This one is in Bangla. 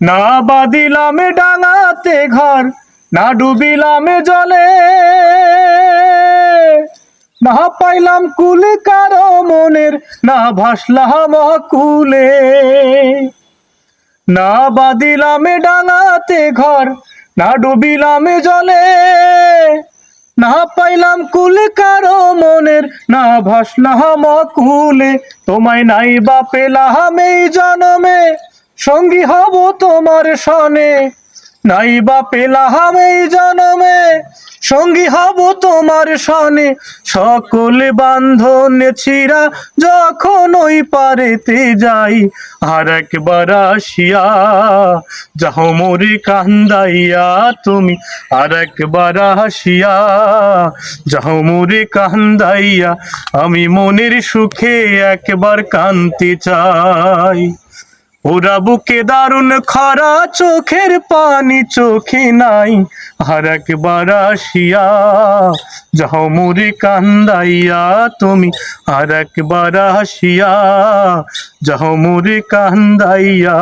না বাদিলাম ডাঙাতে ঘর, না ডুবিলাম জলে। না পাইলাম কুল কারও মনের, না ভাসলাম কুলে না বাদিলাম ডাঙাতে ঘর, না ডুবিলাম জলে। না পাইলাম কুল কারও মনের, না ভাসলাম কুলে তোমায় নাই বা পেলাম এই জনমে। সঙ্গী হব তোমার সনে। নাই বা পেলাম এই জনমে, সঙ্গী হব তোমার সনে। সকল বান্ধনে ছিড়া যখন ওই পারেতে যাই, আর একবার আসিয়া যাহ মোরে কান্দাইয়া তুমি। আর একবার আসিয়া যাহ মোরে কান্দাইয়া, আমি মনের সুখে একবার কান্তি চাই। ওরা বুকে দারুণ খরা চোখের পানি, চোখে নাই আর একবার আসিয়া, যাও মুরি কান্দাইয়া তুমি, আর একবার আসিয়া, যাও মুরি কান্দাইয়া।